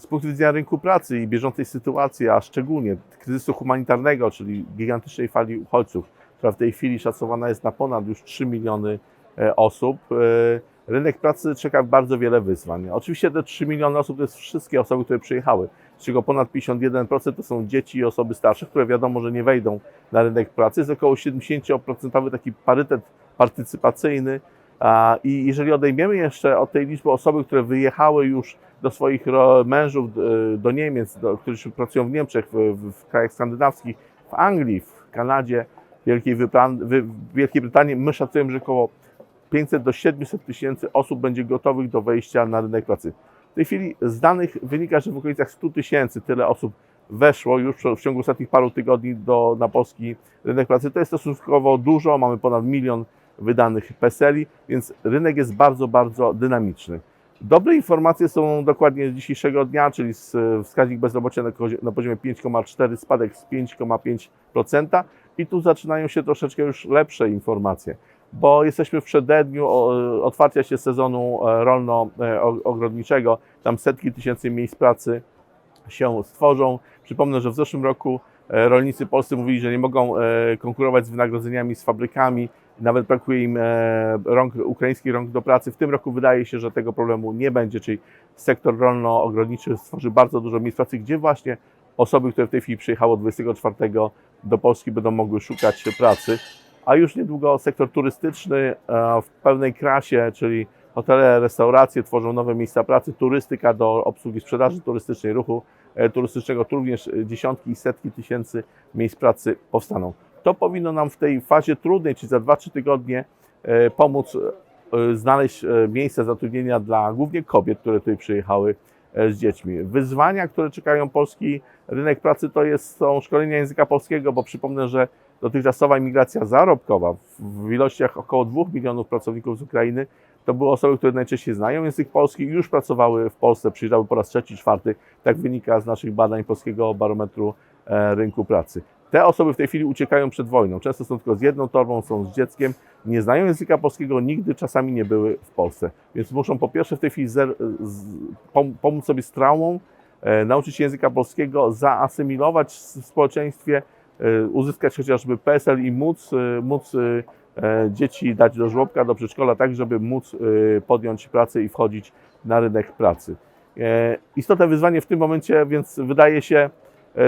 Z punktu widzenia rynku pracy i bieżącej sytuacji, a szczególnie kryzysu humanitarnego, czyli gigantycznej fali uchodźców, która w tej chwili szacowana jest na ponad już 3 miliony e, osób, e, rynek pracy czeka bardzo wiele wyzwań. Oczywiście te 3 miliony osób to jest wszystkie osoby, które przyjechały, z czego ponad 51% to są dzieci i osoby starsze, które wiadomo, że nie wejdą na rynek pracy. Jest około 70% taki parytet partycypacyjny. I jeżeli odejmiemy jeszcze od tej liczby osoby, które wyjechały już do swoich mężów do Niemiec, do, którzy pracują w Niemczech, w, w, krajach skandynawskich, w Anglii, w Kanadzie, Wielkiej, Wyplan- Wielkiej Brytanii, my szacujemy, że około 500 do 700 tysięcy osób będzie gotowych do wejścia na rynek pracy. W tej chwili z danych wynika, że w okolicach 100 tysięcy tyle osób weszło już w ciągu ostatnich paru tygodni do, na polski rynek pracy. To jest stosunkowo dużo, mamy ponad milion wydanych PESEL-i, więc rynek jest bardzo, bardzo dynamiczny. Dobre informacje są dokładnie z dzisiejszego dnia, czyli z, wskaźnik bezrobocia na, poziomie 5,4, spadek z 5,5% i tu zaczynają się troszeczkę już lepsze informacje, bo jesteśmy w przededniu otwarcia się sezonu e, rolno-ogrodniczego, tam setki tysięcy miejsc pracy się stworzą. Przypomnę, że w zeszłym roku e, rolnicy polscy mówili, że nie mogą e, konkurować z wynagrodzeniami z fabrykami, nawet brakuje im e, rąk, ukraińskich rąk do pracy. W tym roku wydaje się, że tego problemu nie będzie, czyli sektor rolno-ogrodniczy stworzy bardzo dużo miejsc pracy, gdzie właśnie osoby, które w tej chwili przyjechało 24 do Polski będą mogły szukać pracy. A już niedługo sektor turystyczny e, w pełnej krasie, czyli hotele, restauracje tworzą nowe miejsca pracy, turystyka do obsługi sprzedaży turystycznej, ruchu e, turystycznego, tu również dziesiątki i setki tysięcy miejsc pracy powstaną. To powinno nam w tej fazie trudnej, czyli za 2-3 tygodnie, e, pomóc e, znaleźć e, miejsce zatrudnienia dla głównie kobiet, które tutaj przyjechały z dziećmi. Wyzwania, które czekają polski rynek pracy, to jest, są szkolenia języka polskiego, bo przypomnę, że dotychczasowa imigracja zarobkowa w, ilościach około 2 milionów pracowników z Ukrainy to były osoby, które najczęściej znają język polski i już pracowały w Polsce, przyjeżdżały po raz trzeci, czwarty. Tak wynika z naszych badań Polskiego Barometru Rynku Pracy. Te osoby w tej chwili uciekają przed wojną. Często są tylko z jedną torbą, są z dzieckiem, nie znają języka polskiego, nigdy czasami nie były w Polsce. Więc muszą po pierwsze w tej chwili zer, z, pom, pomóc sobie z traumą, e, nauczyć się języka polskiego, zaasymilować w społeczeństwie, e, uzyskać chociażby PESEL i móc, e, móc e, e, dzieci dać do żłobka, do przedszkola, tak żeby móc e, podjąć pracę i wchodzić na rynek pracy. E, Istotne wyzwanie w tym momencie więc wydaje się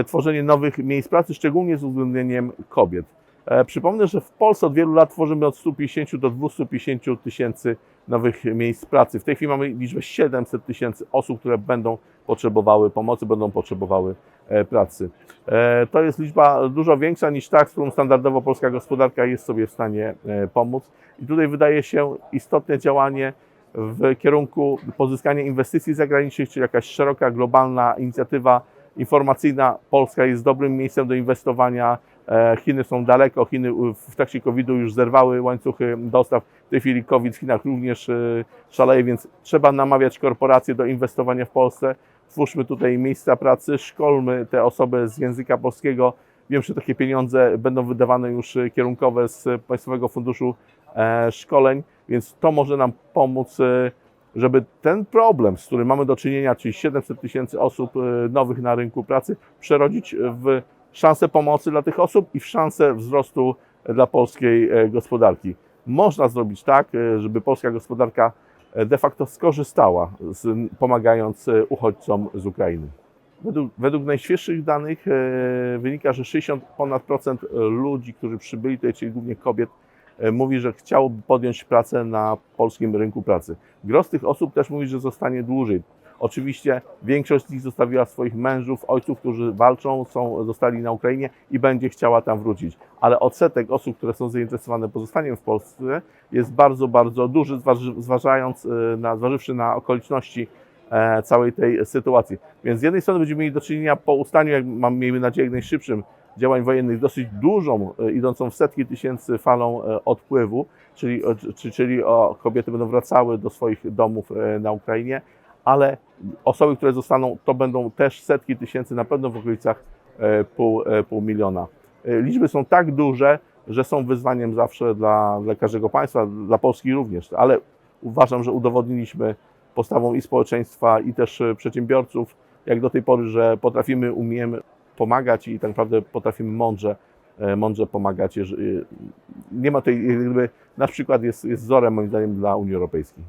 tworzenie nowych miejsc pracy, szczególnie z uwzględnieniem kobiet. E, Przypomnę, że w Polsce od wielu lat tworzymy od 150 do 250 tysięcy nowych miejsc pracy. W tej chwili mamy liczbę 700 tysięcy osób, które będą potrzebowały pomocy, będą potrzebowały e, pracy. E, To jest liczba dużo większa niż ta, z którą standardowo polska gospodarka jest sobie w stanie e, pomóc. I tutaj wydaje się istotne działanie w kierunku pozyskania inwestycji zagranicznych, czy jakaś szeroka, globalna inicjatywa informacyjna. Polska jest dobrym miejscem do inwestowania. E, Chiny są daleko, Chiny w trakcie COVID-u już zerwały łańcuchy dostaw. W tej chwili COVID w Chinach również e, szaleje, więc trzeba namawiać korporacje do inwestowania w Polsce. Twórzmy tutaj miejsca pracy, szkolmy te osoby z języka polskiego. Wiem, że takie pieniądze będą wydawane już e, kierunkowe z Państwowego Funduszu Szkoleń, więc to może nam pomóc, żeby ten problem, z którym mamy do czynienia, czyli 700 tysięcy osób e, nowych na rynku pracy, przerodzić w szansę pomocy dla tych osób i w szansę wzrostu dla polskiej e, gospodarki. Można zrobić tak, e, żeby polska gospodarka de facto skorzystała, z, pomagając uchodźcom z Ukrainy. Według, według najświeższych danych wynika, że 60 ponad procent ludzi, którzy przybyli tutaj, czyli głównie kobiet, mówi, że chciałoby podjąć pracę na polskim rynku pracy. Gros tych osób też mówi, że zostanie dłużej. Oczywiście większość z nich zostawiła swoich mężów, ojców, którzy walczą, są, zostali na Ukrainie i będzie chciała tam wrócić. Ale odsetek osób, które są zainteresowane pozostaniem w Polsce jest bardzo, bardzo duży, zważając e, na, zważywszy na okoliczności e, całej tej sytuacji. Więc z jednej strony będziemy mieli do czynienia po ustaniu, jak mam, miejmy nadzieję, jak najszybszym działań wojennych, dosyć dużą, e, idącą w setki tysięcy falą e, odpływu, czyli, czy, czyli o, kobiety będą wracały do swoich domów e, na Ukrainie, ale osoby, które zostaną, to będą też setki tysięcy, na pewno w okolicach pół, pół miliona. Liczby są tak duże, że są wyzwaniem zawsze dla, dla każdego państwa, dla Polski również, ale uważam, że udowodniliśmy postawą i społeczeństwa, i też przedsiębiorców, jak do tej pory, że potrafimy, umiemy pomagać i tak naprawdę potrafimy mądrze, e, mądrze pomagać. Nie ma tej, jakby, nasz przykład jest, jest wzorem moim zdaniem dla Unii Europejskiej.